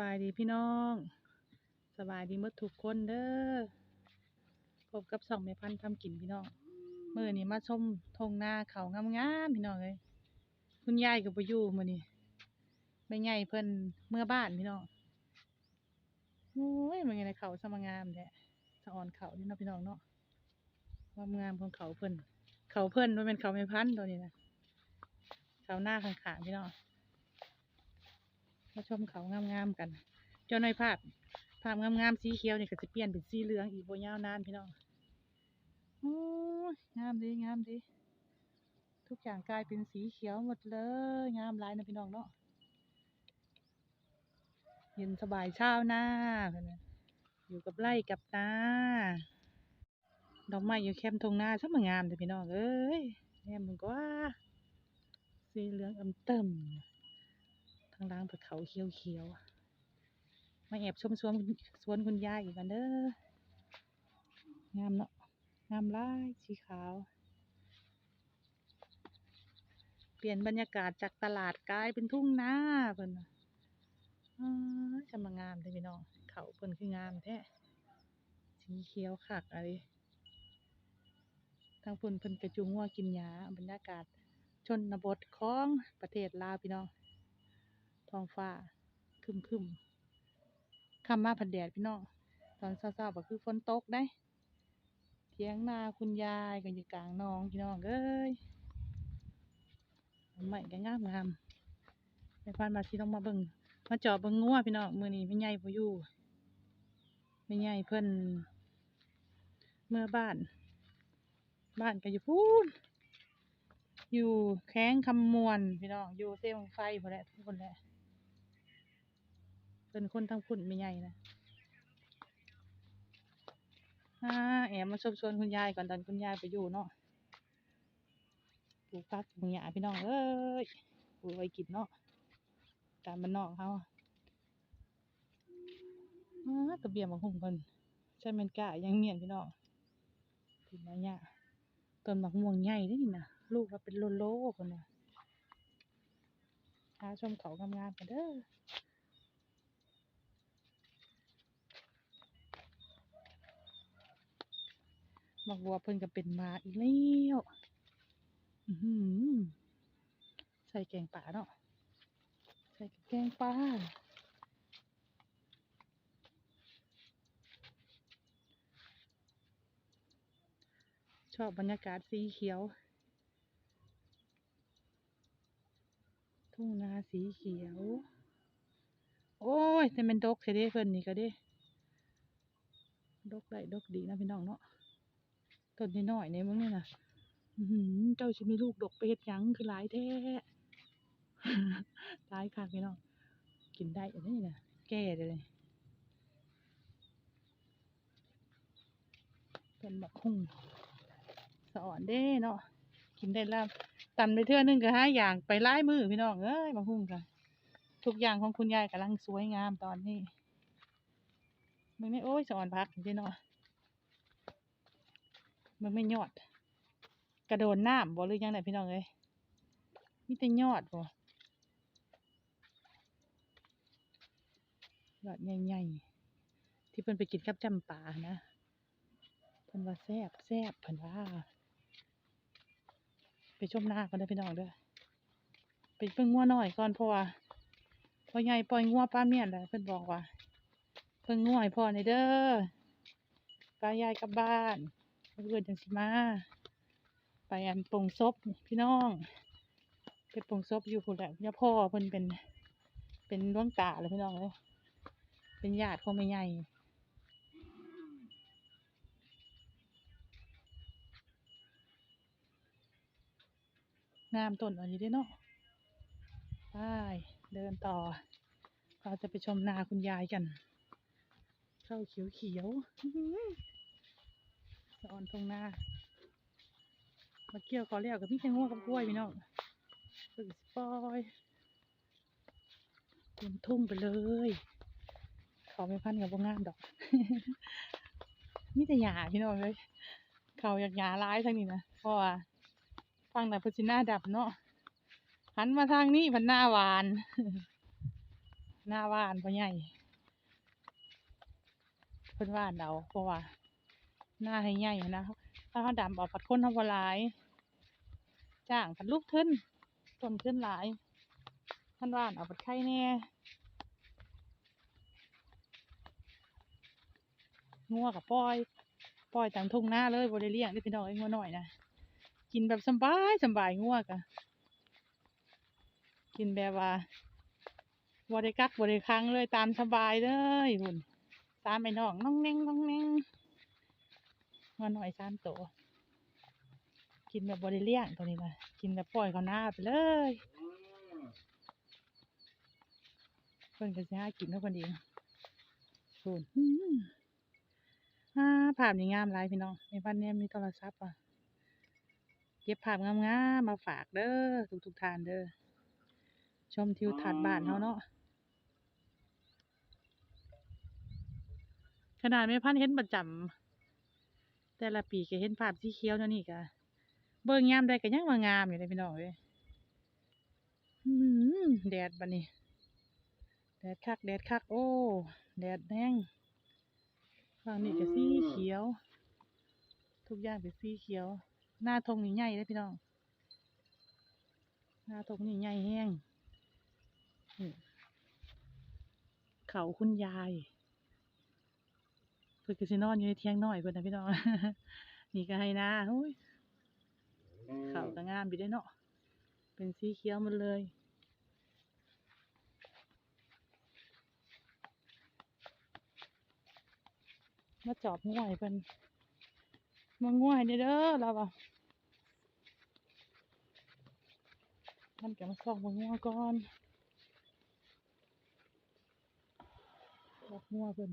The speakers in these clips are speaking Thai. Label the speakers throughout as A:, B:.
A: บายดีพี่น้อง สบายดีเมื่อทุกคนเด้อพบกับสองแม่พันธุ์ทำกินพี่น้องมื่อนี้มาชมทงนาเขางามๆพี่น้องเลยคุณยายกับปอยู่มื่อนี้แม่ใหญ่เพิ่นเมื่อบ้านพี่น้องโอ้ยมันไงในเขาสมงามแท้สะอ่อนเขานี่เนาะพี่น้องเนาะความงามของเขาเพิ่นเขาเพิ่นมันเป็นเขาแม่พันธุ์ตัวนี้นะเขาหน้าขางๆพี่น้อง มาชมเขางามๆกันเจ้าหน้อยภาพ ภาพงามๆสีเขียวเนี่ยก็จะเปลี่ยนเป็นสีเหลืองอีกบ่ยาวนานพี่น้องโอ้งามดีงามดีทุกอย่างกลายเป็นสีเขียวหมดเลย งามหลายนะพี่น้องเนาะเย็นสบายเช้าหน้าอยู่กับไร่กับนาดอกไม้อยู่แคมทงหน้าซะมางามเลยพี่น้องเอ้ยแม่มึงก็ว่าสีเหลืองอำเติมางล่างเป็นเขาเขียวๆมาแอบชมสวนสวนคุณยายอีกกันเด้องามเนาะงามลายสีขาว เปลี่ยนบรรยากาศจากตลาดกลายเป็นทุ่งนาเพิ่นน่ะอ้ายจะมางามเลยพี่น้องเขาเพิ่นคืองามแท้สีเขียวคักอะไรทางเพิ่นเพิ่นกระจุงว่ากินหญ้าบรรยากาศชนบทของประเทศลาวพี่น้อง ท้องฟ้าคึมคึมคำมาผัดแดดพี่น้องตอนเช้าๆก็คือฝนตกได้เถียงนาคุณยายก็อยู่กลางหนองพี่น้องเอ้ยใหม่ก็งามงามในพานมาที่ต้องมาเบิ่งมาจาะเบิ่งงัวพี่น้องมือนี้ไม่ใหญ่บ่อยู่ไม่ใหญ่เพิ่นเมื่อบ้าน บ้านก็อยู่พูนอยู่แข้งคำมวนพี่น้องอยู่เส้นไฟพอแหละทุกคนแหละ เป็นคนทั้งพุ่นไม่ใหญ่นะอ่าแอบมาชมชวนคุณยายก่อนตอนคุณยายไปอยู่เนาะปลูกผักปลูกหญ้าพี่น้องเอ้ยปลูกไว้กินเนาะตามบ้านนอกเขาอ่าตะเบียงมาหุ่งเพิ่นใช่แมันกะยังเมียนพี่น้องถึงมาเนี่ยต้นหมักม่วงใหญ่ด้นี่นะลูกเราเป็นโลโลคนน่ะหาชมเขางามๆกันเด้อ บักบัวเพิ่นก็เป็นมาอีกแล้วอือหือใส่แกงป่าเนาะ ใส่แกงป่าชอบบรรยากาศสีเขียว ทุ่งนาสีเขียว โอ้ยแต่มันดกเทเด้เพิ่นนี่ก็เด้ดกได้ดกดีนะพี่น้องเนาะ ต้นน้อยๆเนี่ยมึงเนี่ยนะเจ้าชิมีลูกดกไปเฮ็ดยังคือหลายแท้หลายคักพี่น้องกินได้อันนี้นะแก่เลยเป็นบักหุ่งสอนเด้เนาะกินได้แล้วตำไปเทื่อนึงก็หาอย่างไปหลายมือพี่น้องเอ้ยบักหุ่งกันทุกอย่างของคุณยายกำลังสวยงามตอนนี้มึงนี่โอ้ยสอนพักจริงๆเนาะ มันไม่ยอด กระโดนน้ำบ่หรือยังไงพี่น้องเอ้ยมีแต่ยอดบ่ยอดใหญ่ๆที่เพิ่นไปกินกับจำปานะเพิ่นว่าแซ่บแซ่บเพิ่นว่า ไปชมหน้าก่อนเด้พี่น้องเด้อไปเพิ่งงัวหน่อยก่อนเพราะว่าพ่อใหญ่ปล่อยงัวป้าเมียนแหละเพิ่นบอกว่าเพิ่งงัวให้พ่อในเด้อป้ายายกลับบ้าน เพื่อนจังสิมา ไปอันปงศพพี่น้องไปปงศพอยู่พุ่นแหละย่าพ่อเพิ่นเป็นเป็นดวงตาเลยพี่น้องเลยเป็นญาติของแม่ใหญ่งามต้นอันนี้เด้เนาะไปเดินต่อ เราจะไปชมนาคุณยายกัน เข้าเขียวเขียว สะออนตรงหน้ามาเกี่ยวขอเลี้ยวกับพี่แตงโมกับกล้วยพี่น้องฝึกสปอยเต็มทุ่งไปเลย เขาไม่พันกับพวกงามดอกมีแต่หญ้าพี่น้องเลยเขาอยากหญ้าร้ายทางนี้นะเพราะว่าฟังแต่พุชิน้าดับเนาะหันมาทางนี้พันหน้าหวาน หน้าวานพ่อใหญ่เพิ่นว่านเอาเพราะว่า หน้าให้ใหญ่นะถ้าเขาดำเอาผัดคนเฮาหลายจ้างผัดลูกขึ้นต้นขึ้นหลายท่านว่านเอาผัดไข่แน่งัวกับปล่อยปล่อยตามทุ่งหน้าเลยบ่ได้เลี้ยงเด้พี่น้องไอ้งัวหน้อยนะกินแบบสบายสบายงัวกะกินแบบว่าบ่ได้กักบ่ได้คังเลยตามสบายเลยหุ่นตามไอ้น้องน้องแนงน้องแนง งัวน้อยสามโตวกินแบบบ่ได้เลี้ยงตัวนี้นะกินแบบปล่อยเขาหน้าไปเลยเพิ่นก็สิหากินเท่าเพิ่นเองหุ่นอื้ออ่าภาพนี่งามหลายพี่น้องในบ้านเนี้มีโทรศัพท์อะเก็บภาพงามๆมาฝากเด้อทุกทุกๆท่านเด้อชมทิวทัศน์บ้านเฮาเนาะขนาดไม่พันเห็นประจำ แต่ละปีก็เห็นภาพสีเขียวเนาะนี่ก็เบิ่งยามใดก็ยังว่างามอยู่เลยพี่น้องเอ้ยแดดบัดนี้ แดดคัก แดดคัก โอ้ แดดแห้งฝั่งนี้ก็สีเขียว ทุกอย่างเป็นสีเขียว หน้าทงนี่ใหญ่เลยพี่น้อง หน้าทงนี่ใหญ่แห้งเขาคุณยาย พิ่นก็สินอนอยู่ในเทียงน้อยเพิ่นนะพี่น้อง นี่ก็ให้นาโอ้ยเขาก็งามอยู่ได้เนาะเป็นสีเขียวหมดเลยมาจอบง่วยเพิ่นมาง่วยเด้อเด้อเราอะมันก็มาส่องมางัวก่อนบอกงัวเพิ่น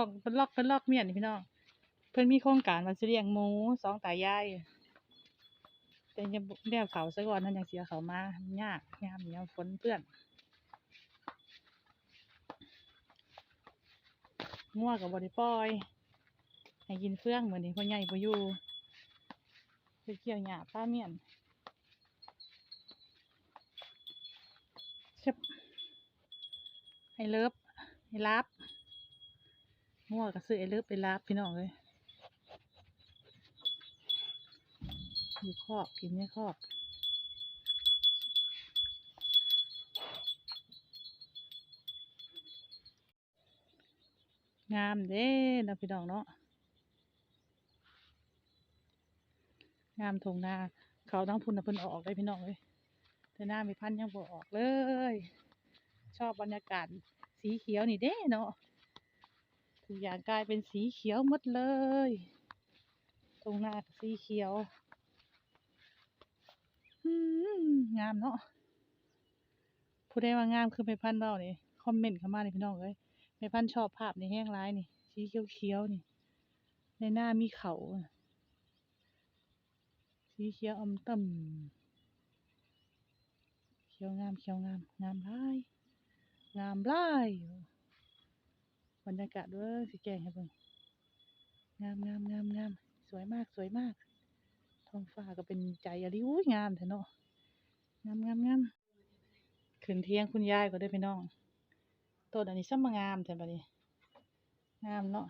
A: องเป็นลอกเป็นลอกเมียนี่พี่น้องเพิ่นมีโครงการว่าสิเลี้ยงหมูสองตายายแต่ยังบ่ได้เอาเขาซะก่อนท่านยังเสียเขามามันยากยามยามฝนเปื้อนงัวกับบริปล่อยให้กินเฟื่องเหมือนนี้พ่อใหญ่พ่อยู่ไปเกี่ยวหญ้าป้าเมียนเชบให้เลิฟให้ลับ งัวก็ซื้อไอ้เลิฟไปลับพี่น้องเลยอยู่คอกกินในคอกงามเด้นะพี่น้องเนาะงามทงนาเขาทั้งพุ่นนะเพิ่นออกได้พี่น้องเลยแต่หน้ามีพันยังบ่ออกเลย ชอบบรรยากาศสีเขียวนี่เด้เนาะ ทุกอย่างกลายเป็นสีเขียวหมดเลย ตรงหน้าสีเขียวงามเนาะผู้ใดว่างามคือแม่พันเบ้านี่คอมเมนต์เข้ามาเลยพี่น้องเอ้ยแม่พันชอบภาพในแห้งร้ายนี่สีเขียวเขียวๆนี่ ในหน้ามีเขาสีเขียวอมต่ำเขียวงามเขียวงามงามร้ายงามร้าย บรรยากาศด้วยสิแกงให้เบิ่งงามงามงามงามสวยมากสวยมาก ท้องฟ้าก็เป็นใจอะดิอุ้ยงามแท้เนาะงามงามงามขึ้นเที่ยงคุณยายก็ได้อพี่น้องต้นอันนี้ซ้ำมางามแท้บัดนี้งามเนาะ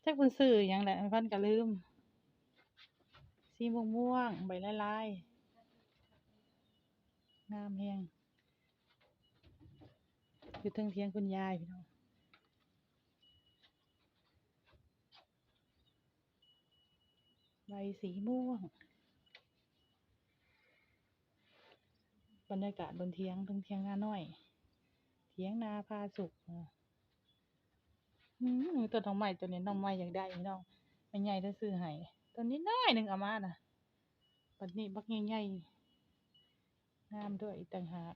A: แจักเพิ่นซื้อหยังแหละพันก็ลืมสีม่วงม่วงใบลายๆงามแฮงอยู่เทิงเทียงคุณยายพี่น้อง ใบสีม่วง บรรยากาศบนเทียงเทิงเทียงนาน้อยเถียงนาพาสุกอืมต้นดอกไม้ตัวนี้น้องไม้อยากได้น้องแม่ใหญ่ได้ซื้อให้ต้นนี้น้อยหนึ่งอามาน่ะบัดนี้บักใหญ่ๆงามด้วยอีกต่างหาก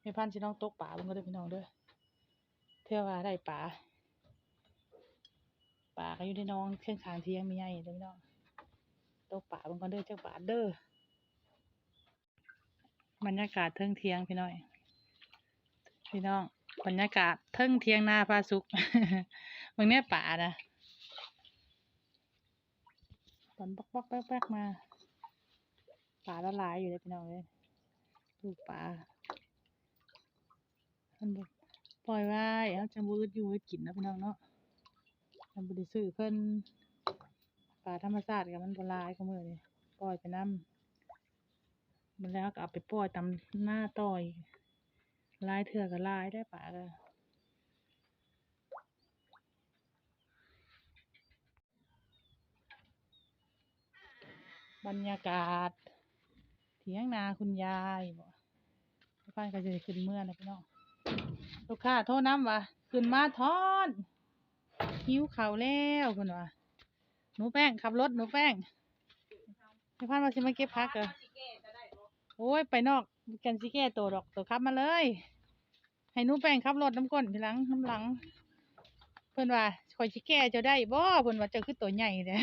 A: แม่พันธุ์สิน้องตกป่าเบิ่งก็เด้พี่น้องด้อเท่าว่าได้ป่าป่าก็อยู่ในน้องเชียงขางเทียงมีใหญ่เด้อพี่น้อง ตกป่าเบิ่งก็เด้อจักบาเด้อบรรยากาศเทิงเทียงพี่น้อย พี่น้องบรรยากาศเทิงเทียงนาพาสุกเบิ่งแน่ป่านะตอนปอกปอกแป๊กมาปลาละลายอยู่เลยพี่น้องเลยลูกปลามันบอกปล่อยไว้เอาจังบูดอยู่ให้กินนะพี่น้องเนาะจังบูไดซื้อเพิ่น ปลาธรรมชาติกับมันบ่หลายก็มือนี้ปล่อยไปน้ำมันแล้วก็เอาไปปล่อยตามหน้าต่อยลายเถื่อก็ลายได้ปลาก็บรรยากาศเถียงนาคุณยายบ่บ้านก็จะขึ้นเมื่อนะพี่น้องลูกค้าโทรนำว่าขึ้นมาทอนหิวเขาแล้วเพิ่นว่า หนูแป้งขับรถหนูแป้งให้พันว่าสิมาเก็บผักเหรอโอ้ยไปนอกกันสิแก้ตัวดอกตัวขับมาเลย ให้หนูแป้งขับรถน้ำก้นทีหลังน้ำหลัง เพิ่อนว่าข่อยสิแก้เจ้าได้บ่เพิ่อนว่าจ้าคือตัวใหญ่แท้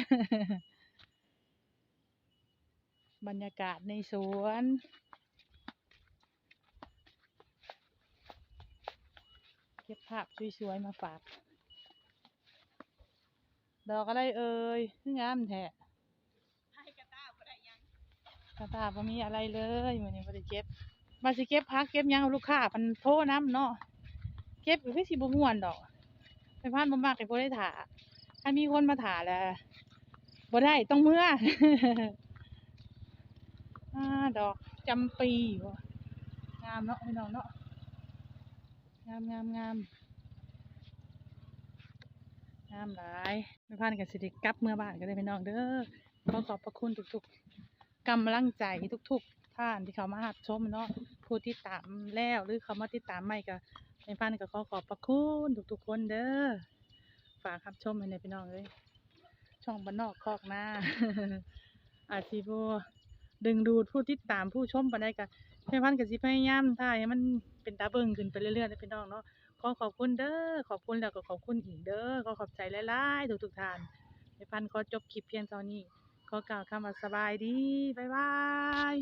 A: บรรยากาศในสวนเก็บภาพสวยๆมาฝาก ดอกอะไรเอ่ยคืองามแท้กระตาบ่มีอะไรเลยมื้อนี้บ่ได้เก็บมาสิเก็บพักเก็บหยังเอาลูกค้าเพันโทรนำเนาะเก็บก็คือสิบ่ม่วนดอกไปพานบ่มักให้บ่ได้ถ่าถ้ามีคนมาถ่าแล้วบ่ได้ต้องเมื่ออ่าดอกจำปีว่ะงามเนาะพี่น้องเนาะงามงามงาม งามหลายไม่พลาดกันสิด็กกลับเมื่อบ้านก็ได้พี่น้องเด้อขอขอบพระคุณทุกๆกำลังใจทุกๆท่านที่เขามาหัดชมเนาะผู้ที่ตามแล้วหรือเขามาติดตามใหม่ก็ไม่พลาดก็ขอขอบพระคุณทุกๆคนเด้อฝากครับชมให้ในพี่น้องเลยช่องบ้านนอกคอกหน้าอาชีโบดึงดูดผู้ติดตามผู้ชมปานใดก็แม่พันธุ์ก็สิพยายามถ่ายให้มันเป็นตาเบิ่งขึ้นไปเรื่อยๆเด้อพี่น้องเนาะ ขอขอบคุณเด้อขอบคุณแล้วก็ขอบคุณอีกเด้อขอขอบใจหลายๆทุกๆท่านในพันธุ์ขอจบคลิปเพียงเท่านี้ขอกล่าวคำว่าสบายดีบ๊ายบาย